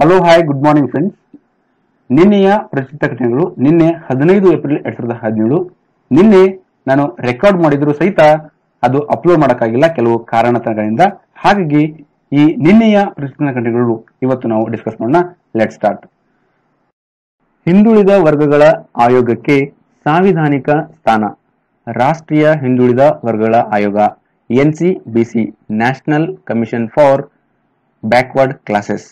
Hello hi good morning friends ನಿನ್ನೆಯ ಪ್ರಸಿದ್ಧ ಘಟನೆಗಳು ನಿನ್ನೆ ಹದಿನೈದು ಏಪ್ರಿಲ್ ಎರಡ್ ಸಾವಿರದ ಹದಿನೇಳು. ನಿನ್ನೆ ನಾನು ರೆಕಾರ್ಡ್ ಮಾಡಿದ್ರು ಸಹಿತ ಅದು ಅಪ್ಲೋಡ್ ಮಾಡೋಕ್ಕಾಗಿಲ್ಲ ಕೆಲವು ಕಾರಣಗಳಿಂದ ಹಾಗಾಗಿ ಈ ನಿನ್ನೆಯ ಪ್ರಸಿದ್ಧ ಘಟನೆಗಳು ಇವತ್ತು ನಾವು ಡಿಸ್ಕಸ್ ಮಾಡೋಣ. ಲೆಟ್ ಸ್ಟಾರ್ಟ್ ಹಿಂದುಳಿದ ವರ್ಗಗಳ ಆಯೋಗಕ್ಕೆ ಸಾಂವಿಧಾನಿಕ ಸ್ಥಾನ. ರಾಷ್ಟ್ರೀಯ ಹಿಂದುಳಿದ ವರ್ಗಗಳ ಆಯೋಗ, NCBC national commission for backward classes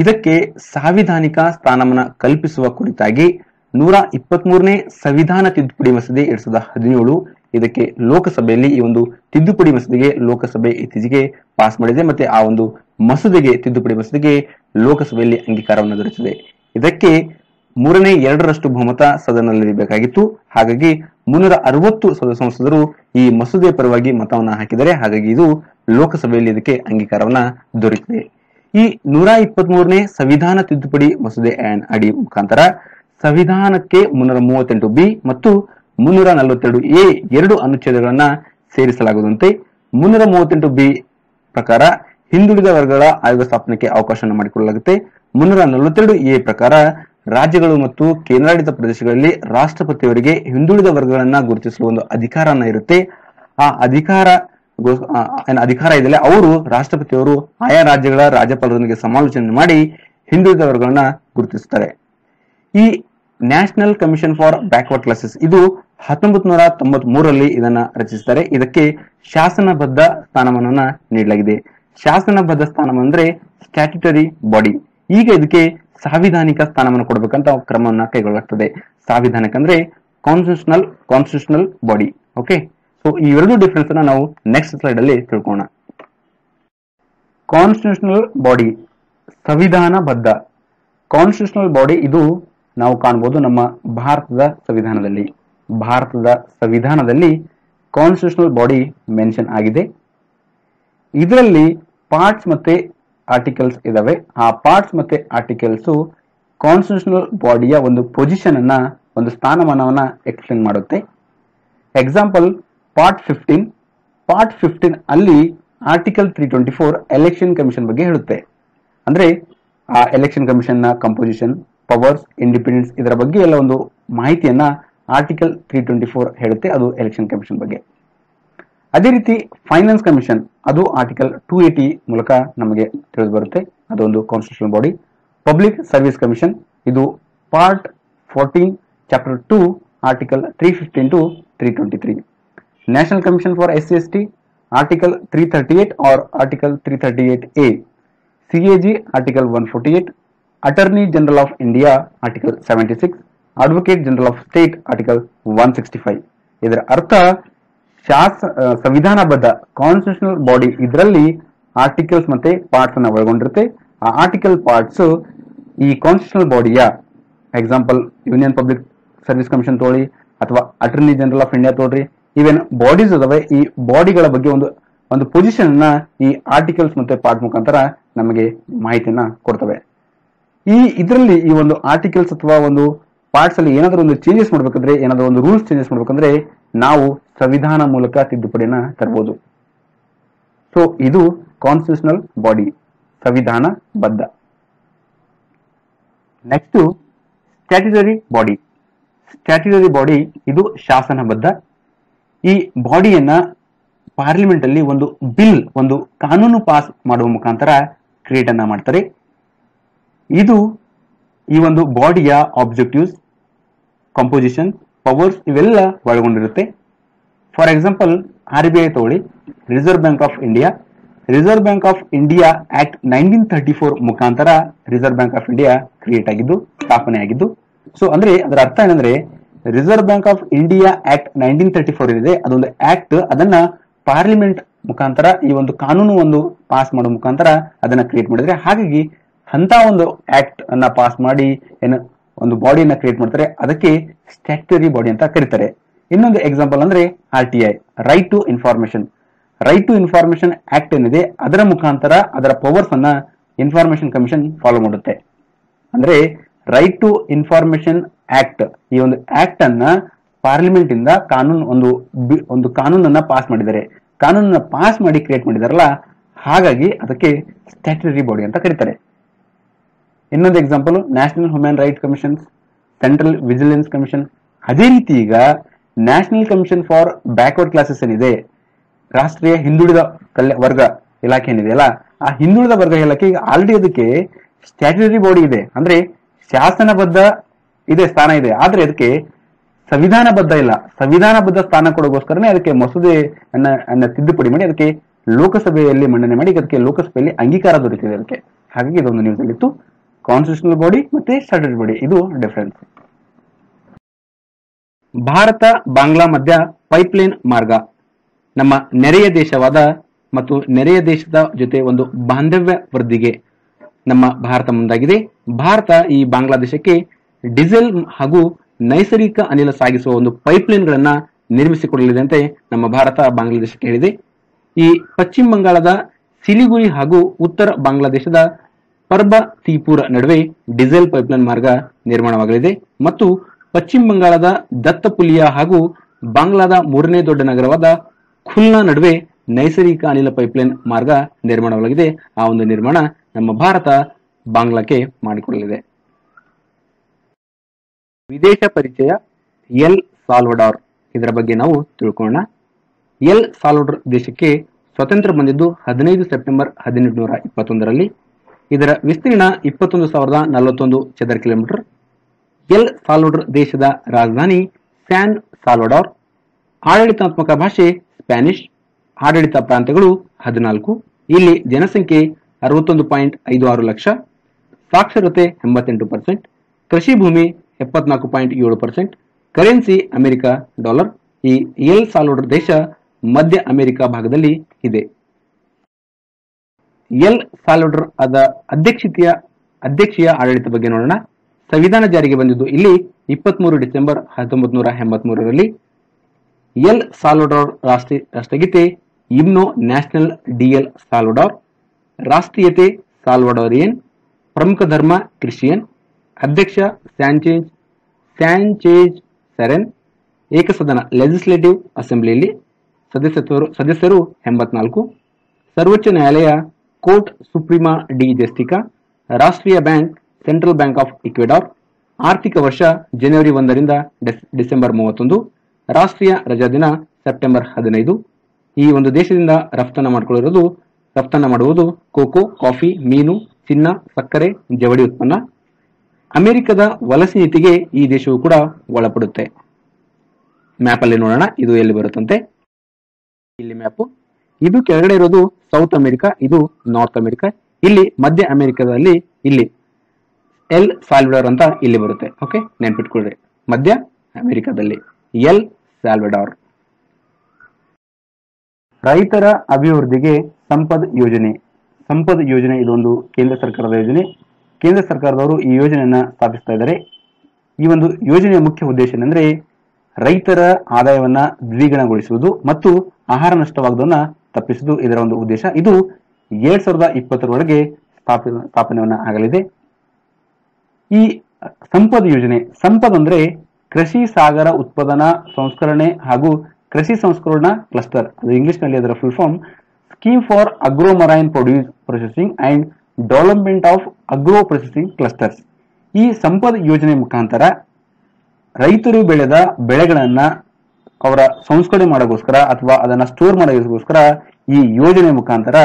ಇದಕ್ಕೆ ಸಾಂವಿಧಾನಿಕ ಸ್ಥಾನಮಾನ ಕಲ್ಪಿಸುವ ಕುರಿತಾಗಿ ನೂರ ಇಪ್ಪತ್ಮೂರನೇ ಸಂವಿಧಾನ ತಿದ್ದುಪಡಿ ಮಸೂದೆ ಎರಡ್ ಸಾವಿರದ ಹದಿನೇಳು ಇದಕ್ಕೆ ಲೋಕಸಭೆಯಲ್ಲಿ ಈ ಒಂದು ತಿದ್ದುಪಡಿ ಮಸೂದೆಗೆ ಲೋಕಸಭೆ ಇತ್ತೀಚೆಗೆ ಪಾಸ್ ಮಾಡಿದೆ. ಮತ್ತೆ ಆ ಒಂದು ಮಸೂದೆಗೆ ತಿದ್ದುಪಡಿ ಮಸೂದೆಗೆ ಲೋಕಸಭೆಯಲ್ಲಿ ಅಂಗೀಕಾರವನ್ನು ದೊರೆತಿದೆ. ಇದಕ್ಕೆ ಮೂರನೇ ಎರಡರಷ್ಟು ಬಹುಮತ ಸದನದಲ್ಲಿ ಬೇಕಾಗಿತ್ತು. ಹಾಗಾಗಿ ಮುನ್ನೂರ ಅರವತ್ತು ಸಂಸದರು ಈ ಮಸೂದೆ ಪರವಾಗಿ ಮತವನ್ನು ಹಾಕಿದರೆ ಹಾಗಾಗಿ ಇದು ಲೋಕಸಭೆಯಲ್ಲಿ ಇದಕ್ಕೆ ಅಂಗೀಕಾರವನ್ನ ದೊರೆತಿದೆ. ಈ ನೂರ ಇಪ್ಪತ್ತ್ ಮೂರನೇ ಸಂವಿಧಾನ ತಿದ್ದುಪಡಿ ಮಸೂದೆ ಅಡಿ ಮುಖಾಂತರ ಸಂವಿಧಾನಕ್ಕೆ ಮುನ್ನೂರ ಮೂವತ್ತೆಂಟು ಬಿ ಮತ್ತು ಮುನ್ನೂರ ನಲವತ್ತೆರಡು ಎ ಎರಡು ಅನುಚ್ಛೇದಗಳನ್ನ ಸೇರಿಸಲಾಗುವಂತೆ ಮುನ್ನೂರ ಮೂವತ್ತೆಂಟು ಬಿ ಪ್ರಕಾರ ಹಿಂದುಳಿದ ವರ್ಗಗಳ ಆಯೋಗ ಸ್ಥಾಪನೆಗೆ ಅವಕಾಶವನ್ನು ಮಾಡಿಕೊಳ್ಳಲಾಗುತ್ತೆ ಮುನ್ನೂರ ನಲವತ್ತೆರಡು ಎ ಪ್ರಕಾರ ರಾಜ್ಯಗಳು ಮತ್ತು ಕೇಂದ್ರಾಡಳಿತ ಪ್ರದೇಶಗಳಲ್ಲಿ ರಾಷ್ಟ್ರಪತಿಯವರಿಗೆ ಹಿಂದುಳಿದ ವರ್ಗಗಳನ್ನ ಗುರುತಿಸುವ ಒಂದು ಅಧಿಕಾರನ ಇರುತ್ತೆ. ಆ ಅಧಿಕಾರ ಅಧಿಕಾರ ಇದೆಯಲ್ಲ ಅವರು ರಾಷ್ಟ್ರಪತಿಯವರು ಆಯಾ ರಾಜ್ಯಗಳ ರಾಜ್ಯಪಾಲರೊಂದಿಗೆ ಸಮಾಲೋಚನೆ ಮಾಡಿ ಹಿಂದುಳಿದ ವರ್ಗಗಳನ್ನ ಗುರುತಿಸುತ್ತಾರೆ ಈ national commission for backward classes ಇದು ಹತ್ತೊಂಬತ್ ನೂರ ತೊಂಬತ್ ಮೂರರಲ್ಲಿ ಇದನ್ನ ರಚಿಸುತ್ತಾರೆ ಇದಕ್ಕೆ ಶಾಸನಬದ್ಧ ಸ್ಥಾನಮಾನವನ್ನ ನೀಡಲಾಗಿದೆ. ಶಾಸನಬದ್ಧ ಸ್ಥಾನಮಾನ ಅಂದ್ರೆ ಸ್ಟ್ಯಾಟ್ಯುಟರಿ ಬಾಡಿ ಈಗ ಇದಕ್ಕೆ ಸಾಂವಿಧಾನಿಕ ಸ್ಥಾನಮಾನ ಕೊಡಬೇಕಂತ ಕ್ರಮವನ್ನ ಕೈಗೊಳ್ಳಲಾಗ್ತದೆ. ಸಾಂವಿಧಾನಿಕ ಅಂದ್ರೆ constitutional constitutional body okay so ಈ ಎರಡು ಡಿಫ್ರೆನ್ಸ್ ಅನ್ನ ನಾವು ನೆಕ್ಸ್ಟ್ ಸ್ಲೈಡ್ ಅಲ್ಲಿ ತಿಳ್ಕೋಣ ಕಾನ್ಸ್ಟಿಟ್ಯೂಷನಲ್ ಬಾಡಿ ಸಂವಿಧಾನಬದ್ಧ. ಕಾನ್ಸ್ಟಿಟ್ಯೂಷನಲ್ ಬಾಡಿ ಇದು ನಾವು ಕಾಣಬಹುದು ನಮ್ಮ ಭಾರತದ ಸಂವಿಧಾನದಲ್ಲಿ. ಭಾರತದ ಸಂವಿಧಾನದಲ್ಲಿ ಕಾನ್ಸ್ಟಿಟ್ಯೂಷನಲ್ ಬಾಡಿ ಮೆನ್ಷನ್ ಆಗಿದೆ. ಇದರಲ್ಲಿ ಪಾರ್ಟ್ಸ್ ಮತ್ತೆ ಆರ್ಟಿಕಲ್ಸ್ ಇದಾವೆ. ಆ ಪಾರ್ಟ್ಸ್ ಮತ್ತೆ ಆರ್ಟಿಕಲ್ಸ್ ಕಾನ್ಸ್ಟಿಟ್ಯೂಷನಲ್ ಬಾಡಿಯ ಒಂದು ಪೊಸಿಷನ್ ಅನ್ನ, ಒಂದು ಸ್ಥಾನಮಾನವನ್ನ ಎಕ್ಸ್ಪ್ಲೇನ್ ಮಾಡುತ್ತೆ. Example part fifteen part fifteen ಅಲ್ಲಿ article three twenty four election commission ಬಗ್ಗೆ ಹೇಳುತ್ತೆ. ಅಂದ್ರೆ, ಆ ಎಲೆಕ್ಷನ್ ಕಮಿಷನ್ನ ಕಂಪೋಸಿಷನ್ ಪವರ್ಸ್ ಇಂಡಿಪೆಂಡೆನ್ಸ್ ಇದರ ಬಗ್ಗೆ ಎಲ್ಲ ಒಂದು ಮಾಹಿತಿಯನ್ನ ಆರ್ಟಿಕಲ್ ತ್ರೀ ಟ್ವೆಂಟಿ ಫೋರ್ ಹೇಳುತ್ತೆ, ಅದು ಎಲೆಕ್ಷನ್ ಕಮಿಷನ್ ಬಗ್ಗೆ. ಅದೇ ರೀತಿ ಫೈನಾನ್ಸ್ ಕಮಿಷನ್ ಅದು ಆರ್ಟಿಕಲ್ ಟೂ ಏಟಿ ಮೂಲಕ ನಮಗೆ ತಿಳಿದು ಬರುತ್ತೆ. ಅದೊಂದು constitution body public service commission ಇದು part fourteen chapter two article three fifteen to three twenty three national commission for S C S T article three thirty eight or article three thirty eight A CAG article one forty eight attorney general of India article seventy six advocate general of state article one sixty five ಇದರ ಅರ್ಥ ಶಾಸ ಆ, ಸಂವಿಧಾನಬದ್ಧ constitutional body ಇದರಲ್ಲಿ articles ಮತ್ತೆ parts ಅನ್ನ ಒಳಗೊಂಡಿರುತ್ತೆ. ಆ ಆರ್ಟಿಕಲ್ ಪಾರ್ಟ್ಸ್ ಈ constitutional ಬಾಡಿಯ example union public service commission ತಗೊಳ್ಳಿ ಅಥವಾ ಅಟರ್ನಿ ಜನರಲ್ ಆಫ್ ಇಂಡಿಯಾ ತಗೊಳ್ರಿ ಇವೆನ್ ಬಾಡೀಸ್ ಅದಾವೆ, ಈ ಬಾಡಿಗಳ ಬಗ್ಗೆ ಒಂದು ಒಂದು ಪೊಸಿಷನ್ ಅನ್ನ ಈ ಆರ್ಟಿಕಲ್ಸ್ ಮತ್ತೆ ಪಾರ್ಟ್ ಮುಖಾಂತರ ನಮಗೆ ಮಾಹಿತಿಯನ್ನ ಕೊಡ್ತವೆ. ಈ ಇದರಲ್ಲಿ ಈ ಒಂದು ಆರ್ಟಿಕಲ್ಸ್ ಅಥವಾ ಒಂದು ಪಾರ್ಟ್ಸ್ ಅಲ್ಲಿ ಏನಾದರೂ ಒಂದು ಚೇಂಜಸ್ ಮಾಡ್ಬೇಕಂದ್ರೆ, ಏನಾದರೂ ಒಂದು ರೂಲ್ಸ್ ಚೇಂಜಸ್ ಮಾಡ್ಬೇಕಂದ್ರೆ ನಾವು ಸಂವಿಧಾನ ಮೂಲಕ ತಿದ್ದುಪಡಿಯನ್ನ ತರಬಹುದು ಸೊ ಇದು ಕಾನ್ಸ್ಟಿಟ್ಯೂಷನಲ್ ಬಾಡಿ ಸಂವಿಧಾನ ಬದ್ಧ next statutory body statutory body ಇದು ಶಾಸನಬದ್ಧ. ಈ ಬಾಡಿಯನ್ನ ಪಾರ್ಲಿಮೆಂಟ್ ಅಲ್ಲಿ ಒಂದು ಬಿಲ್ ಒಂದು ಕಾನೂನು ಪಾಸ್ ಮಾಡುವ ಮುಖಾಂತರ ಕ್ರಿಯೇಟ್ ಅನ್ನ ಮಾಡ್ತಾರೆ. ಇದು ಈ ಒಂದು ಬಾಡಿಯ ಆಬ್ಜೆಕ್ಟಿವ್ಸ್ ಕಂಪೋಸಿಷನ್ ಪವರ್ಸ್ ಇವೆಲ್ಲ ಒಳಗೊಂಡಿರುತ್ತೆ. For example R B I ತಗೊಳ್ಳಿ reserve bank of India reserve bank of India act nineteen thirty four ಮುಖಾಂತರ reserve bank of India create ಆಗಿದ್ದು ಸ್ಥಾಪನೆ ಆಗಿದ್ದು ಸೊ ಅಂದ್ರೆ, ಅದರ ಅರ್ಥ ಏನಂದ್ರೆ reserve bank of India act nineteen thirty four ಇದೆ ಅದೊಂದು ಆಕ್ಟ್ ಅದನ್ನ ಪಾರ್ಲಿಮೆಂಟ್ ಮುಖಾಂತರ ಈ ಒಂದು ಕಾನೂನು ಒಂದು ಪಾಸ್ ಮಾಡೋ ಮುಖಾಂತರ ಅದನ್ನ ಕ್ರಿಯೇಟ್ ಮಾಡಿದ್ರೆ, ಹಾಗಾಗಿ ಅಂತ ಒಂದು ಆಕ್ಟ್ ಅನ್ನ ಪಾಸ್ ಮಾಡಿ, ಏನು ಒಂದು ಬಾಡಿಯನ್ನ ಕ್ರಿಯೇಟ್ ಮಾಡ್ತಾರೆ, ಅದಕ್ಕೆ ಸ್ಟ್ಯಾಕ್ಟರಿ ಬಾಡಿ ಅಂತ ಕರೀತಾರೆ. ಇನ್ನೊಂದು ಎಕ್ಸಾಂಪಲ್ ಅಂದ್ರೆ R T I right to information right to information act ಏನಿದೆ, ಅದರ ಮುಖಾಂತರ ಅದರ ಪವರ್ಸ್ ಅನ್ನ ಇನ್ಫಾರ್ಮೇಶನ್ ಕಮಿಷನ್ ಫಾಲೋ ಮಾಡುತ್ತೆ. ಅಂದ್ರೆ ರೈಟ್ ಟು ಇನ್ಫಾರ್ಮೇಶನ್ ಆಕ್ಟ್ ಈ ಒಂದು ಆಕ್ಟ್ ಅನ್ನ ಪಾರ್ಲಿಮೆಂಟ್ ಇಂದ ಕಾನೂನು ಒಂದು ಒಂದು ಕಾನೂನನ್ನ ಪಾಸ್ ಮಾಡಿದ್ದಾರೆ. ಕಾನೂನನ್ನ ಪಾಸ್ ಮಾಡಿ ಕ್ರಿಯೇಟ್ ಮಾಡಿದಾರಲ್ಲ, ಹಾಗಾಗಿ ಅದಕ್ಕೆ ಸ್ಟ್ಯಾಟ್ಯುಟರಿ ಬಾಡಿ ಅಂತ ಕರೀತಾರೆ. ಇನ್ನೊಂದು example national human right commission central vigilance commission ಅದೇ ರೀತಿ ಈಗ national commission for backward classes ಏನಿದೆ, ರಾಷ್ಟ್ರೀಯ ಹಿಂದುಳಿದ ಕಲ್ಯ, ವರ್ಗ ಇಲಾಖೆ ಏನಿದೆ ಅಲ್ಲ, ಆ ಹಿಂದುಳಿದ ವರ್ಗ ಇಲಾಖೆ ಈಗ ಆಲ್ರೆಡಿ ಅದಕ್ಕೆ ಸ್ಟ್ಯಾಟ್ಯೂಟರಿ ಬಾಡಿ ಇದೆ. ಅಂದ್ರೆ ಶಾಸನಬದ್ಧ ಇದೆ, ಸ್ಥಾನ ಇದೆ. ಆದ್ರೆ ಅದಕ್ಕೆ ಸಂವಿಧಾನಬದ್ಧ ಇಲ್ಲ. ಸಂವಿಧಾನಬದ್ಧ ಸ್ಥಾನ ಕೊಡೋಗೋಸ್ಕರನೇ ಅದಕ್ಕೆ ಮಸೂದೆ ಅನ್ನ ತಿದ್ದುಪಡಿ ಮಾಡಿ, ಅದಕ್ಕೆ ಲೋಕಸಭೆಯಲ್ಲಿ ಮಂಡನೆ ಮಾಡಿ, ಅದಕ್ಕೆ ಲೋಕಸಭೆಯಲ್ಲಿ ಅಂಗೀಕಾರ ದೊರೆತಿದೆ ಅದಕ್ಕೆ. ಹಾಗಾಗಿ ಇದೊಂದು ನ್ಯೂಸ್ ಅಲ್ಲಿತ್ತು. ಕಾನ್ಸ್ಟಿಟ್ಯೂಷನಲ್ ಬಾಡಿ ಮತ್ತೆ ಸ್ಟ್ಯಾಟ್ಯೂಟರಿ ಬಾಡಿ ಇದು ಡಿಫರೆನ್ಸ್ ಭಾರತ ಬಾಂಗ್ಲಾ ಮಧ್ಯ ಪೈಪ್ಲೈನ್ ಮಾರ್ಗ. ನಮ್ಮ ನೆರೆಯ ದೇಶವಾದ ಮತ್ತು ನೆರೆಯ ದೇಶದ ಜೊತೆ ಒಂದು ಬಾಂಧವ್ಯ ವೃದ್ಧಿಗೆ ನಮ್ಮ ಭಾರತ ಮುಂದಾಗಿದೆ. ಭಾರತ ಈ ಬಾಂಗ್ಲಾದೇಶಕ್ಕೆ ಡೀಸೆಲ್ ಹಾಗೂ ನೈಸರ್ಗಿಕ ಅನಿಲ ಸಾಗಿಸುವ ಒಂದು ಪೈಪ್ಲೈನ್ ಗಳನ್ನ ನಿರ್ಮಿಸಿಕೊಡಲಿದೆ ಅಂತೆ ನಮ್ಮ ಭಾರತ ಬಾಂಗ್ಲಾದೇಶಕ್ಕೆ ಹೇಳಿದೆ ಈ ಪಶ್ಚಿಮ ಬಂಗಾಳದ ಸಿಲಿಗುರಿ ಹಾಗೂ ಉತ್ತರ ಬಾಂಗ್ಲಾದೇಶದ ಪರ್ಬ ತೀಪುರ ನಡುವೆ ಡೀಸೆಲ್ ಪೈಪ್ಲೈನ್ ಮಾರ್ಗ ನಿರ್ಮಾಣವಾಗಲಿದೆ ಮತ್ತು ಪಶ್ಚಿಮ ಬಂಗಾಳದ ದತ್ತಪುಲಿಯಾ ಹಾಗೂ ಬಾಂಗ್ಲಾದ ಮೂರನೇ ದೊಡ್ಡ ನಗರವಾದ ಖುಲ್ನಾ ನಡುವೆ ನೈಸರ್ಗಿಕ ಅನಿಲ ಪೈಪ್ಲೈನ್ ಮಾರ್ಗ ನಿರ್ಮಾಣವಾಗಲಿದೆ. ಆ ಒಂದು ನಿರ್ಮಾಣ ನಮ್ಮ ಭಾರತ ಬಾಂಗ್ಲಾಕ್ಕೆ ಮಾಡಿಕೊಡಲಿದೆ. ವಿದೇಶ ಪರಿಚಯ ಎಲ್ ಸಾಲ್ವಡಾರ್. ಇದರ ಬಗ್ಗೆ ನಾವು ತಿಳ್ಕೊಳ್ಳೋಣ. ಎಲ್ ಸಾಲ್ವಡಾರ್ ದೇಶಕ್ಕೆ ಸ್ವತಂತ್ರ ಬಂದಿದ್ದು ಹದಿನೈದು ಸೆಪ್ಟೆಂಬರ್ ಹದಿನೆಂಟುನೂರ ಇಪ್ಪತ್ತೊಂದರಲ್ಲಿ. ಇದರ ವಿಸ್ತೀರ್ಣ ಇಪ್ಪತ್ತೊಂದು ಸಾವಿರದ ನಲವತ್ತೊಂದು ಚದರ ಕಿಲೋಮೀಟರ್. ಎಲ್ ಸಾಲ್ವಡಾರ್ ದೇಶದ ರಾಜಧಾನಿ ಸ್ಯಾನ್ ಸಾಲ್ವಡಾರ್. ಆಡಳಿತಾತ್ಮಕ ಭಾಷೆ ಸ್ಪ್ಯಾನಿಷ್. ಆಡಳಿತ ಪ್ರಾಂತ್ಯಗಳು ಹದಿನಾಲ್ಕು. ಇಲ್ಲಿ ಜನಸಂಖ್ಯೆ ಅರವತ್ತೊಂದು ಪಾಯಿಂಟ್ ಐದು ಆರು ಲಕ್ಷ. ಸಾಕ್ಷರತೆ ಎಂಬತ್ತೆಂಟು ಪರ್ಸೆಂಟ್. ಕೃಷಿ ಭೂಮಿ ಎಪ್ಪತ್ನಾಲ್ಕು ಪಾಯಿಂಟ್ ಏಳು ಪರ್ಸೆಂಟ್. Currency America dollar. ಈ ಎಲ್ ಸಾಲೋಡರ್ ದೇಶ ಮಧ್ಯ ಅಮೆರಿಕ ಭಾಗದಲ್ಲಿ ಇದೆ. ಎಲ್ ಸಾಲೋಡರ್ ಅದ ಅಧ್ಯಕ್ಷತೆಯ, ಅಧ್ಯಕ್ಷೀಯ ಆಡಳಿತ ಬಗ್ಗೆ ನೋಡೋಣ. ಸಂವಿಧಾನ ಜಾರಿಗೆ ಬಂದಿದ್ದು ಇಲ್ಲಿ ಇಪ್ಪತ್ಮೂರು ಡಿಸೆಂಬರ್ ಹತ್ತೊಂಬತ್ತು ನೂರ ಎಂಬತ್ಮೂರರಲ್ಲಿ. ಎಲ್ ಸಾಲ್ವಡಾರ್ ರಾಷ್ಟ್ರೀಯ ರಾಷ್ಟ್ರಗೀತೆ ಇಮ್ನೋ ನ್ಯಾಷನಲ್ ಡಿಎಲ್ ಸಾಲ್ವಡಾರ್ ರಾಷ್ಟ್ರೀಯತೆ ಸಾಲ್ವಡೋರಿಯನ್ ಪ್ರಮುಖ ಧರ್ಮ ಕ್ರಿಶ್ಚಿಯನ್ ಅಧ್ಯಕ್ಷ ಸ್ಯಾಂಚೇಜ್ ಸ್ಯಾಂಚೇಜ್ ಸೆರೆನ್, ಏಕಸದನ ಲೆಜಿಸ್ಲೇಟಿವ್ ಅಸೆಂಬ್ಲಿಯಲ್ಲಿ ಸದಸ್ಯತ್ವರು ಸದಸ್ಯರು ಎಂಬತ್ನಾಲ್ಕು, ಸರ್ವೋಚ್ಚ ನ್ಯಾಯಾಲಯ ಕೋರ್ಟ್ ಸುಪ್ರೀಮಾ ಡಿ ಜಸ್ಟಿಕಾ, ರಾಷ್ಟ್ರೀಯ bank central bank of Ecuador, ಆರ್ಥಿಕ ವರ್ಷ ಜನವರಿ ಒಂದರಿಂದ ಡಿಸ್- ಡಿಸೆಂಬರ್ ಮೂವತ್ತೊಂದು, ರಾಷ್ಟ್ರೀಯ ರಜಾದಿನ ಸೆಪ್ಟೆಂಬರ್ ಹದಿನೈದು. ಈ ಒಂದು ದೇಶದಿಂದ ರಫ್ತಾನ ಮಾಡಿಕೊಳ್ಳಿರೋದು ರಫ್ತಾನ ಮಾಡುವುದು ಕೋಕೋ, ಕಾಫಿ, ಮೀನು, ಚಿನ್ನ, ಸಕ್ಕರೆ, ಜವಳಿ ಉತ್ಪನ್ನ. ಅಮೆರಿಕದ ವಲಸೆ ನೀತಿಗೆ ಈ ದೇಶವು ಕೂಡ ಒಳಪಡುತ್ತೆ. ಮ್ಯಾಪ್ ಅಲ್ಲಿ ನೋಡೋಣ, ಇದು ಎಲ್ಲಿ ಬರುತ್ತಂತೆ? ಇಲ್ಲಿ ಮ್ಯಾಪ್ ಇದು ಕೆಳಗಡೆ ಇರೋದು ಸೌತ್ ಅಮೆರಿಕ ಇದು ನಾರ್ತ್ ಅಮೆರಿಕ ಇಲ್ಲಿ ಮಧ್ಯ ಅಮೆರಿಕದಲ್ಲಿ ಇಲ್ಲಿ ಎಲ್ ಸಾಲ್ವಡಾರ್ ಅಂತ ಇಲ್ಲಿ ಬರುತ್ತೆ. ಓಕೆ ನೆನ್ಪಿಟ್ಕೊಳ್ರಿ. ಮಧ್ಯ ಅಮೆರಿಕದಲ್ಲಿ ಎಲ್ ಸಾಲ್ವಡಾರ್ ರೈತರ ಅಭಿವೃದ್ಧಿಗೆ ಸಂಪದ್ ಯೋಜನೆ. ಸಂಪದ್ ಯೋಜನೆ ಇದೊಂದು ಕೇಂದ್ರ ಸರ್ಕಾರದ ಯೋಜನೆ. ಕೇಂದ್ರ ಸರ್ಕಾರದವರು ಈ ಯೋಜನೆಯನ್ನ ಸ್ಥಾಪಿಸ್ತಾ ಇದ್ದಾರೆ. ಈ ಒಂದು ಯೋಜನೆಯ ಮುಖ್ಯ ಉದ್ದೇಶ ಏನಂದ್ರೆ ರೈತರ ಆದಾಯವನ್ನ ದ್ವಿಗುಣಗೊಳಿಸುವುದು ಮತ್ತು ಆಹಾರ ನಷ್ಟವಾಗುವುದನ್ನ ತಪ್ಪಿಸುವುದು ಇದರ ಒಂದು ಉದ್ದೇಶ. ಇದು ಎರಡ್ ಸಾವಿರದ ಇಪ್ಪತ್ತರೊಳಗೆ ಸ್ಥಾಪನೆ ಸ್ಥಾಪನೆಯನ್ನ ಆಗಲಿದೆ. ಈ ಸಂಪದ ಯೋಜನೆ, ಸಂಪದ್ ಅಂದ್ರೆ ಕೃಷಿ ಸಾಗರ ಉತ್ಪಾದನಾ ಸಂಸ್ಕರಣೆ ಹಾಗೂ ಕೃಷಿ ಸಂಸ್ಕರಣಾ ಕ್ಲಸ್ಟರ್, ಅದು ಇಂಗ್ಲಿಷ್ನಲ್ಲಿ ಅದರ full form scheme for agro marine produce processing and development of agro processing clusters ಈ ಸಂಪದ ಯೋಜನೆ ಮುಖಾಂತರ ರೈತರು ಬೆಳೆದ ಬೆಳೆಗಳನ್ನ ಅವರ ಸಂಸ್ಕರಣೆ ಮಾಡೋಕ್ಕೋಸ್ಕರ ಅಥವಾ ಅದನ್ನ ಸ್ಟೋರ್ ಮಾಡೋದಕ್ಕೋಸ್ಕರ ಈ ಯೋಜನೆ ಮುಖಾಂತರ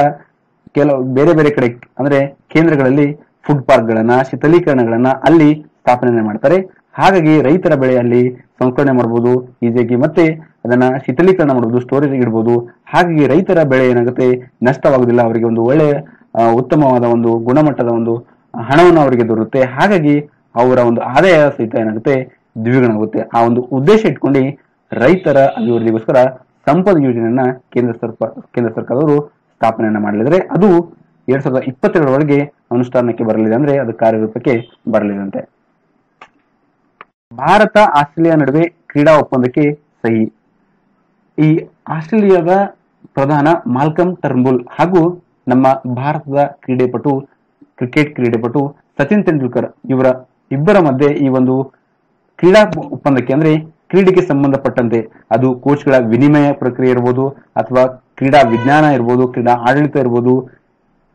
ಕೆಲವು ಬೇರೆ ಬೇರೆ ಕಡೆ ಅಂದ್ರೆ ಕೇಂದ್ರಗಳಲ್ಲಿ ಫುಡ್ ಪಾರ್ಕ್ ಗಳನ್ನ ಶೀತಲೀಕರಣಗಳನ್ನ ಅಲ್ಲಿ ಸ್ಥಾಪನೆ ಮಾಡ್ತಾರೆ. ಹಾಗಾಗಿ ರೈತರ ಬೆಳೆ ಅಲ್ಲಿ ಸಂಸ್ಕರಣೆ ಮಾಡಬಹುದು ಈಜಿಯಾಗಿ ಮತ್ತೆ ಅದನ್ನ ಶೀತಲೀಕರಣ ಮಾಡಬಹುದು ಸ್ಟೋರೇಜ್ ಇಡಬಹುದು ಹಾಗಾಗಿ ರೈತರ ಬೆಳೆ ಏನಾಗುತ್ತೆ? ನಷ್ಟವಾಗುದಿಲ್ಲ ಅವರಿಗೆ ಒಂದು ಒಳ್ಳೆ ಆ, ಉತ್ತಮವಾದ ಒಂದು ಗುಣಮಟ್ಟದ ಒಂದು ಹಣವನ್ನು ಅವರಿಗೆ ದೊರೆಯುತ್ತೆ. ಹಾಗಾಗಿ ಅವರ ಒಂದು ಆದಾಯ ಸಹಿತ ಏನಾಗುತ್ತೆ ದ್ವಿಗುಣ ಆಗುತ್ತೆ ಆ ಒಂದು ಉದ್ದೇಶ ಇಟ್ಕೊಂಡು ರೈತರ ಅಭಿವೃದ್ಧಿಗೋಸ್ಕರ ಸಂಪದ ಯೋಜನೆಯನ್ನ ಕೇಂದ್ರ ಸರ್ಕಾರ ಕೇಂದ್ರ ಸರ್ಕಾರದವರು ಸ್ಥಾಪನೆಯನ್ನ ಮಾಡಲಿದ್ದಾರೆ. ಅದು ಎರಡ್ ಸಾವಿರದ ಇಪ್ಪತ್ತೆರಡರೊಳಗೆ ಅನುಷ್ಠಾನಕ್ಕೆ ಬರಲಿದೆ ಅಂದ್ರೆ ಅದು ಕಾರ್ಯರೂಪಕ್ಕೆ ಬರಲಿದಂತೆ. ಭಾರತ ಆಸ್ಟ್ರೇಲಿಯಾ ನಡುವೆ ಕ್ರೀಡಾ ಒಪ್ಪಂದಕ್ಕೆ ಸಹಿ. ಈ ಆಸ್ಟ್ರೇಲಿಯಾದ ಪ್ರಧಾನ ಮಾಲ್ಕಮ್ ಟರ್ನ್ಬುಲ್ ಹಾಗೂ ನಮ್ಮ ಭಾರತದ ಕ್ರೀಡೆಪಟು, ಕ್ರಿಕೆಟ್ ಕ್ರೀಡೆಪಟು ಸಚಿನ್ ತೆಂಡೂಲ್ಕರ್ ಇವರ ಇಬ್ಬರ ಮಧ್ಯೆ ಈ ಒಂದು ಕ್ರೀಡಾ ಒಪ್ಪಂದಕ್ಕೆ ಅಂದ್ರೆ ಕ್ರೀಡೆಗೆ ಸಂಬಂಧಪಟ್ಟಂತೆ ಅದು ಕೋಚ್ಗಳ ವಿನಿಮಯ ಪ್ರಕ್ರಿಯೆ ಇರ್ಬೋದು ಅಥವಾ ಕ್ರೀಡಾ ವಿಜ್ಞಾನ ಇರ್ಬೋದು, ಕ್ರೀಡಾ ಆಡಳಿತ ಇರ್ಬೋದು,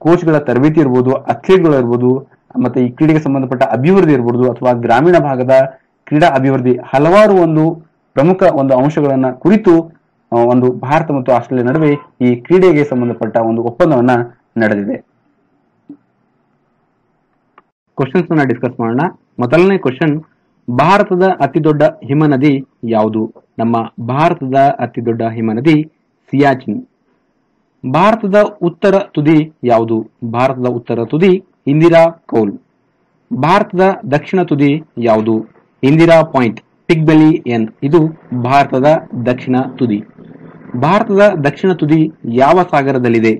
ಕೋಚ್ಗಳ ತರಬೇತಿ ಇರ್ಬೋದು, ಅಥ್ಲೀಟ್ಗಳು ಇರ್ಬೋದು, ಮತ್ತೆ ಈ ಕ್ರೀಡೆಗೆ ಸಂಬಂಧಪಟ್ಟ ಅಭಿವೃದ್ಧಿ ಇರ್ಬೋದು ಅಥವಾ ಗ್ರಾಮೀಣ ಭಾಗದ ಕ್ರೀಡಾ ಅಭಿವೃದ್ಧಿ ಹಲವಾರು ಒಂದು ಪ್ರಮುಖ ಒಂದು ಅಂಶಗಳನ್ನ ಕುರಿತು ಒಂದು ಭಾರತ ಮತ್ತು ಆಸ್ಟ್ರೇಲಿಯಾ ನಡುವೆ ಈ ಕ್ರೀಡೆಗೆ ಸಂಬಂಧಪಟ್ಟ ಒಂದು ಒಪ್ಪಂದವನ್ನ ನಡೆದಿದೆ. ಕ್ವಶನ್ಸ್ ಡಿಸ್ಕಸ್ ಮಾಡೋಣ. ಮೊದಲನೇ ಕ್ವಶನ್ ಭಾರತದ ಅತಿ ದೊಡ್ಡ ಹಿಮನದಿ ಯಾವುದು? ನಮ್ಮ ಭಾರತದ ಅತಿ ದೊಡ್ಡ ಹಿಮನದಿ ಸಿಯಾಚಿನ್. ಭಾರತದ ಉತ್ತರ ತುದಿ ಯಾವುದು? ಭಾರತದ ಉತ್ತರ ತುದಿ ಇಂದಿರಾ ಕೌಲ್. ಭಾರತದ ದಕ್ಷಿಣ ತುದಿ ಯಾವುದು? ಇಂದಿರಾ ಪಾಯಿಂಟ್, ಪಿಗ್ಬೆಲಿ ಎನ್. ಇದು ಭಾರತದ ದಕ್ಷಿಣ ತುದಿ. ಭಾರತದ ದಕ್ಷಿಣ ತುದಿ ಯಾವ ಸಾಗರದಲ್ಲಿದೆ?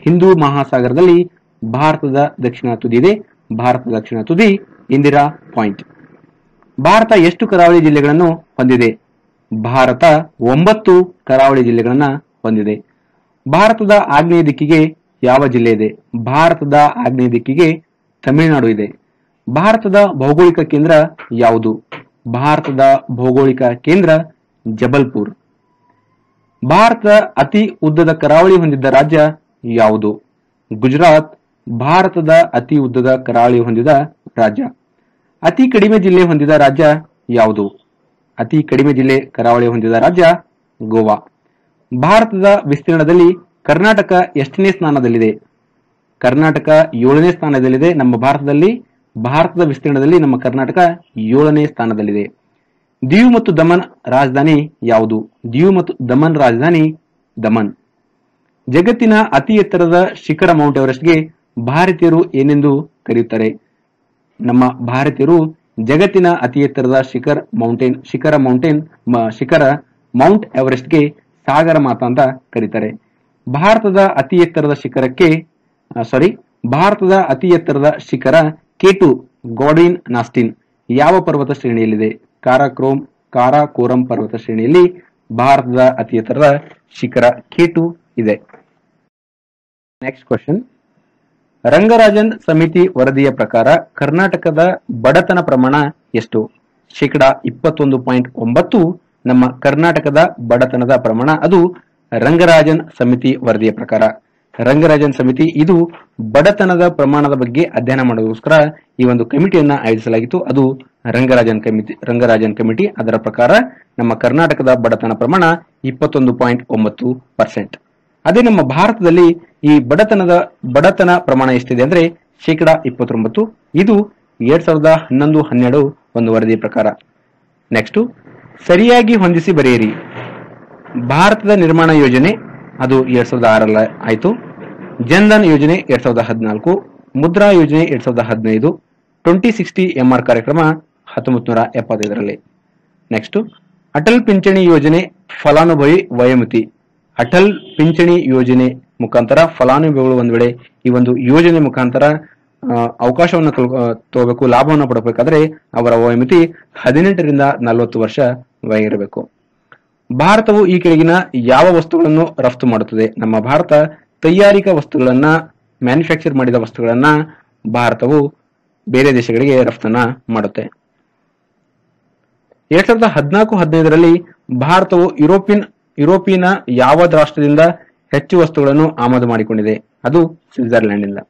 ಹಿಂದೂ ಮಹಾಸಾಗರದಲ್ಲಿ ಭಾರತದ ದಕ್ಷಿಣ ತುದಿ ಇದೆ ಭಾರತದ ದಕ್ಷಿಣ ತುದಿ, ಇಂದಿರಾ ಪಾಯಿಂಟ್. ಭಾರತ ಎಷ್ಟು ಕರಾವಳಿ ಜಿಲ್ಲೆಗಳನ್ನು ಹೊಂದಿದೆ? ಭಾರತ ಒಂಬತ್ತು ಕರಾವಳಿ ಜಿಲ್ಲೆಗಳನ್ನ ಹೊಂದಿದೆ. ಭಾರತದ ಆಗ್ನೇಯ ದಿಕ್ಕಿಗೆ ಯಾವ ಜಿಲ್ಲೆ ಇದೆ? ಭಾರತದ ಆಗ್ನೇಯ ದಿಕ್ಕಿಗೆ ತಮಿಳುನಾಡು ಇದೆ. ಭಾರತದ ಭೌಗೋಳಿಕ ಕೇಂದ್ರ ಯಾವುದು? ಭಾರತದ ಭೌಗೋಳಿಕ ಕೇಂದ್ರ ಜಬಲ್ಪುರ್. ಭಾರತದ ಅತಿ ಉದ್ದದ ಕರಾವಳಿ ಹೊಂದಿದ್ದ ರಾಜ್ಯ ಯಾವುದು? ಗುಜರಾತ್ ಭಾರತದ ಅತಿ ಉದ್ದದ ಕರಾವಳಿ ಹೊಂದಿದ ರಾಜ್ಯ. ಅತಿ ಕಡಿಮೆ ಜಿಲ್ಲೆ ಹೊಂದಿದ ರಾಜ್ಯ ಯಾವುದು? ಅತಿ ಕಡಿಮೆ ಜಿಲ್ಲೆ ಕರಾವಳಿ ಹೊಂದಿದ ರಾಜ್ಯ ಗೋವಾ. ಭಾರತದ ವಿಸ್ತೀರ್ಣದಲ್ಲಿ ಕರ್ನಾಟಕ ಎಷ್ಟನೇ ಸ್ಥಾನದಲ್ಲಿದೆ? ಕರ್ನಾಟಕ ಏಳನೇ ಸ್ಥಾನದಲ್ಲಿದೆ ನಮ್ಮ ಭಾರತದಲ್ಲಿ. ಭಾರತದ ವಿಸ್ತೀರ್ಣದಲ್ಲಿ ನಮ್ಮ ಕರ್ನಾಟಕ ಏಳನೇ ಸ್ಥಾನದಲ್ಲಿದೆ. ದಿಯು ಮತ್ತು ದಮನ್ ರಾಜಧಾನಿ ಯಾವುದು? ದಿಯು ಮತ್ತು ದಮನ್ ರಾಜಧಾನಿ ದಮನ್. ಜಗತ್ತಿನ ಅತಿ ಎತ್ತರದ ಶಿಖರ ಮೌಂಟ್ ಎವರೆಸ್ಟ್ಗೆ ಭಾರತೀಯರು ಏನೆಂದು ಕರೆಯುತ್ತಾರೆ? ನಮ್ಮ ಭಾರತೀಯರು ಜಗತ್ತಿನ ಅತಿ ಎತ್ತರದ ಶಿಖರ್ ಮೌಂಟೇನ್, ಶಿಖರ ಮೌಂಟೇನ್ ಶಿಖರ ಮೌಂಟ್ ಎವರೆಸ್ಟ್ಗೆ ಸಾಗರ ಮಾತಾ ಅಂತ ಕರೀತಾರೆ. ಭಾರತದ ಅತಿ ಎತ್ತರದ ಶಿಖರಕ್ಕೆ ಸಾರಿ ಭಾರತದ ಅತಿ ಎತ್ತರದ ಶಿಖರ ಕೇಟು ಗಾಡಿನ್ ನಾಸ್ಟಿನ್. ಯಾವ ಪರ್ವತ ಶ್ರೇಣಿಯಲ್ಲಿದೆ? ಕಾರಾಕ್ರೋಮ್, ಕಾರಾಕೋರಂ ಪರ್ವತ ಶ್ರೇಣಿಯಲ್ಲಿ ಭಾರತದ ಅತಿ ಎತ್ತರದ ಶಿಖರ ಕೇಟು ಇದೆ. ನೆಕ್ಸ್ಟ್ ಕ್ವಶನ್ ರಂಗರಾಜನ್ ಸಮಿತಿ ವರದಿಯ ಪ್ರಕಾರ ಕರ್ನಾಟಕದ ಬಡತನ ಪ್ರಮಾಣ ಎಷ್ಟು? ಶೇಕಡ ಇಪ್ಪತ್ತೊಂದು ಪಾಯಿಂಟ್ ಒಂಬತ್ತು ನಮ್ಮ ಕರ್ನಾಟಕದ ಬಡತನದ ಪ್ರಮಾಣ ಅದು ರಂಗರಾಜನ್ ಸಮಿತಿ ವರದಿಯ ಪ್ರಕಾರ. ರಂಗರಾಜನ್ ಸಮಿತಿ ಇದು ಬಡತನದ ಪ್ರಮಾಣದ ಬಗ್ಗೆ ಅಧ್ಯಯನ ಮಾಡೋದಕ್ಕೋಸ್ಕರ ಈ ಒಂದು ಕಮಿಟಿಯನ್ನ ಆಯೋಜಿಸಲಾಗಿತ್ತು. ಅದು ರಂಗರಾಜನ್ ಕಮಿಟಿ ರಂಗರಾಜನ್ ಕಮಿಟಿ. ಅದರ ಪ್ರಕಾರ ನಮ್ಮ ಕರ್ನಾಟಕದ ಬಡತನ ಪ್ರಮಾಣ ಇಪ್ಪತ್ತೊಂದು ಪಾಯಿಂಟ್ ಒಂಬತ್ತು ಪರ್ಸೆಂಟ್. ಅದೇ ನಮ್ಮ ಭಾರತದಲ್ಲಿ ಈ ಬಡತನದ, ಬಡತನ ಪ್ರಮಾಣ ಎಷ್ಟಿದೆ ಅಂದ್ರೆ ಶೇಕಡಾ ಇಪ್ಪತ್ತೊಂಬತ್ತು. ಇದು ಎರಡ್ ಸಾವಿರದ ಹನ್ನೊಂದು, ಹನ್ನೆರಡು ಒಂದು ವರದಿ ಪ್ರಕಾರ. ನೆಕ್ಸ್ಟ್ ಸರಿಯಾಗಿ ಹೊಂದಿಸಿ ಬರೆಯಿರಿ. ಭಾರತದ ನಿರ್ಮಾಣ ಯೋಜನೆ, ಅದು ಎರಡ್ ಸಾವಿರದ ಆರಲ್ಲಿ ಆಯಿತು. ಜನ್ಧನ್ ಯೋಜನೆ, ಎರಡ್ ಸಾವಿರದ ಹದಿನಾಲ್ಕು. ಮುದ್ರಾ ಯೋಜನೆ, ಎರಡ್ ಸಾವಿರದ ಹದಿನೈದು. ಟ್ವೆಂಟಿ ಸಿಕ್ಸ್ಟಿ ಎಂಆರ್ ಕಾರ್ಯಕ್ರಮ ಹತ್ತೊಂಬತ್ತು ನೂರ ಎಪ್ಪತ್ತೈದರಲ್ಲಿ. ನೆಕ್ಸ್ಟ್ ಅಟಲ್ ಪಿಂಚಣಿ ಯೋಜನೆ ಫಲಾನುಭವಿ ವಯೋಮಿತಿ. ಅಟಲ್ ಪಿಂಚಣಿ ಯೋಜನೆ ಮುಖಾಂತರ ಫಲಾನುಭವಿಗಳು ಒಂದು ಈ ಒಂದು ಯೋಜನೆ ಮುಖಾಂತರ ಅವಕಾಶವನ್ನು ತಗೋಬೇಕು, ಲಾಭವನ್ನು ಪಡಬೇಕಾದ್ರೆ ಅವರ ವಯೋಮಿತಿ ಹದಿನೆಂಟರಿಂದ ನಲವತ್ತು ವರ್ಷ ವಯಗಿರಬೇಕು ಭಾರತವು ಈ ಕೆಳಗಿನ ಯಾವ ವಸ್ತುಗಳನ್ನು ರಫ್ತು ಮಾಡುತ್ತದೆ? ನಮ್ಮ ಭಾರತ ತಯಾರಿಕಾ ವಸ್ತುಗಳನ್ನ, ಮ್ಯಾನುಫ್ಯಾಕ್ಚರ್ ಮಾಡಿದ ವಸ್ತುಗಳನ್ನ ಭಾರತವು ಬೇರೆ ದೇಶಗಳಿಗೆ ರಫ್ತನ್ನ ಮಾಡುತ್ತೆ. ಎರಡ್ ಸಾವಿರದ ಹದಿನಾಲ್ಕು ಹದಿನೈದರಲ್ಲಿ ಭಾರತವು ಯುರೋಪಿಯನ್ ಯುರೋಪಿನ ಯಾವ ರಾಷ್ಟ್ರದಿಂದ ಹೆಚ್ಚು ವಸ್ತುಗಳನ್ನು ಆಮದು ಮಾಡಿಕೊಂಡಿದೆ? ಅದು ಸ್ವಿಟ್ಜರ್ಲೆಂಡ್ ಇಂದ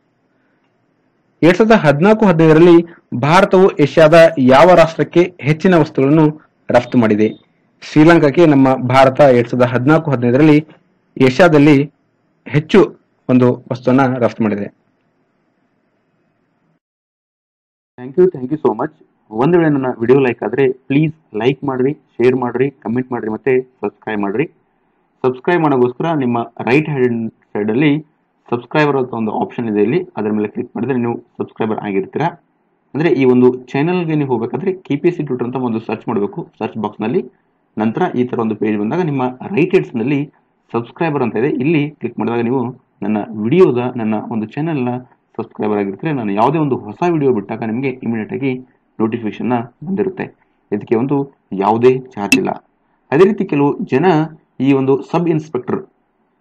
ಎರಡ್ ಸಾವಿರದ ಹದಿನಾಲ್ಕು ಹದಿನೈದರಲ್ಲಿ ಭಾರತವು ಏಷ್ಯಾದ ಯಾವ ರಾಷ್ಟ್ರಕ್ಕೆ ಹೆಚ್ಚಿನ ವಸ್ತುಗಳನ್ನು ರಫ್ತು ಮಾಡಿದೆ? ಶ್ರೀಲಂಕಾಕ್ಕೆ ನಮ್ಮ ಭಾರತ ಎರಡ್ ಸಾವಿರದ ಹದಿನಾಲ್ಕು ಹದಿನೈದರಲ್ಲಿ ಏಷ್ಯಾದಲ್ಲಿ ಹೆಚ್ಚು ಒಂದು ವಸ್ತುವನ್ನ ರಫ್ತು ಮಾಡಿದೆ. Thank you thank you so much ಒಂದು ವೇಳೆ ನನ್ನ ವಿಡಿಯೋ ಲೈಕ್ ಆದರೆ ಪ್ಲೀಸ್ ಲೈಕ್ ಮಾಡಿರಿ ಶೇರ್ ಮಾಡಿರಿ ಕಮೆಂಟ್ ಮಾಡಿರಿ ಮತ್ತೆ ಸಬ್ಸ್ಕ್ರೈಬ್ ಮಾಡಿರಿ. ಸಬ್ಸ್ಕ್ರೈಬ್ ಮಾಡೋಕ್ಕೋಸ್ಕರ ನಿಮ್ಮ ರೈಟ್ ಹ್ಯಾಂಡ್ ಸೈಡಲ್ಲಿ ಸಬ್ಸ್ಕ್ರೈಬರ್ ಅಂತ ಒಂದು ಆಪ್ಷನ್ ಇದೆ ಇಲ್ಲಿ. ಅದರ ಮೇಲೆ ಕ್ಲಿಕ್ ಮಾಡಿದ್ರೆ ನೀವು ಸಬ್ಸ್ಕ್ರೈಬರ್ ಆಗಿರ್ತೀರಾ. ಅಂದರೆ ಈ ಒಂದು ಚಾನಲ್ಗೆ ನೀವು ಹೋಗಬೇಕಾದ್ರೆ ಕೆ ಪಿ ಸಿ ಟ್ಯೂಟರ್ ಅಂತ ಒಂದು ಸರ್ಚ್ ಮಾಡಬೇಕು. ಸರ್ಚ್ ಬಾಕ್ಸ್ನಲ್ಲಿ ನಂತರ ಈ ಥರ ಒಂದು ಪೇಜ್ ಬಂದಾಗ ನಿಮ್ಮ ರೈಟ್ ಹೆಡ್ಸ್ನಲ್ಲಿ ಸಬ್ಸ್ಕ್ರೈಬರ್ ಅಂತ ಇದೆ. ಇಲ್ಲಿ ಕ್ಲಿಕ್ ಮಾಡಿದಾಗ ನೀವು ನನ್ನ ವಿಡಿಯೋದ ನನ್ನ ಒಂದು ಚಾನಲ್ನ ಸಬ್ಸ್ಕ್ರೈಬರ್ ಆಗಿರ್ತೀರ. ನಾನು ಯಾವುದೇ ಒಂದು ಹೊಸ ವಿಡಿಯೋ ಬಿಟ್ಟಾಗ ನಿಮಗೆ ಇಮಿಡಿಯೇಟ್ ಆಗಿ ನೋಟಿಫಿಕೇಶನ್ ಬಂದಿರುತ್ತೆ. ಇದಕ್ಕೆ ಒಂದು ಯಾವುದೇ ಚಾರ್ಜ್ ಇಲ್ಲ. ಅದೇ ರೀತಿ ಕೆಲವು ಜನ ಈ ಒಂದು ಸಬ್ ಇನ್ಸ್ಪೆಕ್ಟರ್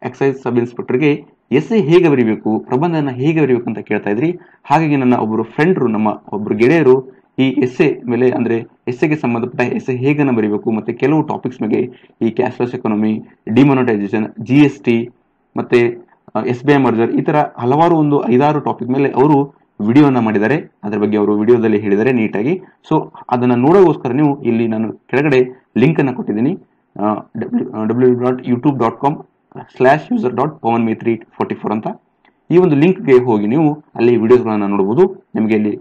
ಎಕ್ಸೈಸ್ ಸಬ್ ಇನ್ಸ್ಪೆಕ್ಟರ್ಗೆ ಎಸ್ ಹೇಗೆ ಬರೀಬೇಕು, ಪ್ರಬಂಧನ ಹೇಗೆ ಬರೀಬೇಕು ಅಂತ ಕೇಳ್ತಾ ಇದ್ರಿ. ಹಾಗಾಗಿ ನನ್ನ ಒಬ್ಬರು ಫ್ರೆಂಡ್ರು ನಮ್ಮ ಒಬ್ಬರು ಗೆಳೆಯರು ಈ ಎಸ್ಸೆ ಮೇಲೆ ಅಂದರೆ ಎಸ್ ಎಗೆ ಸಂಬಂಧಪಟ್ಟ ಎಸ್ ಎ ಹೇಗನ್ನ ಬರೀಬೇಕು, ಮತ್ತು ಕೆಲವು ಟಾಪಿಕ್ಸ್ ಮೇಲೆ ಈ cashless economy demonetisation G S T ಮತ್ತು ಎಸ್ ಬಿ ಐ ಮರ್ಜರ್ ಈ ಥರ ಹಲವಾರು ಒಂದು ಐದಾರು ಟಾಪಿಕ್ ಮೇಲೆ ಅವರು ವಿಡಿಯೋನ ಮಾಡಿದ್ದಾರೆ ಅದರ ಬಗ್ಗೆ ಅವರು ವಿಡಿಯೋದಲ್ಲಿ ಹೇಳಿದ್ದಾರೆ ನೀಟಾಗಿ. ಸೊ ಅದನ್ನು ನೋಡೋಗೋಸ್ಕರ ನೀವು ಇಲ್ಲಿ ನಾನು ಕೆಳಗಡೆ ಲಿಂಕ್ ಅನ್ನು ಕೊಟ್ಟಿದ್ದೀನಿ. W dot YouTube dot com slash user dot Pavan me three forty four ಅಂತ. ಈ ಒಂದು ಲಿಂಕ್ಗೆ ಹೋಗಿ ನೀವು ಅಲ್ಲಿ ವಿಡಿಯೋಸ್ಗಳನ್ನು ನೋಡಬಹುದು. ನಿಮಗೆ ಇಲ್ಲಿ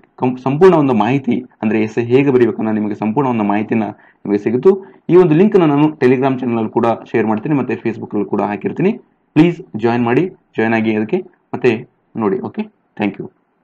ಸಂಪೂರ್ಣ ಒಂದು ಮಾಹಿತಿ, ಅಂದ್ರೆ ಎಸ್ ಹೇಗೆ ಬರೀಬೇಕನ್ನ ನಿಮಗೆ ಸಂಪೂರ್ಣ ಒಂದು ಮಾಹಿತಿನ ನಿಮಗೆ ಸಿಗುತ್ತು. ಈ ಒಂದು ಲಿಂಕ್ ನಾನು ಟೆಲಿಗ್ರಾಮ್ ಚಾನಲಲ್ಲಿ ಕೂಡ ಶೇರ್ ಮಾಡ್ತೀನಿ, ಮತ್ತೆ ಫೇಸ್ಬುಕ್ಕಲ್ಲಿ ಕೂಡ ಹಾಕಿರ್ತೀನಿ. ಪ್ಲೀಸ್ ಜಾಯಿನ್ ಮಾಡಿ ಜಾಯ್ನ್ ಆಗಿ ಅದಕ್ಕೆ ಮತ್ತೆ ನೋಡಿ ಓಕೆ ಥ್ಯಾಂಕ್ ಯು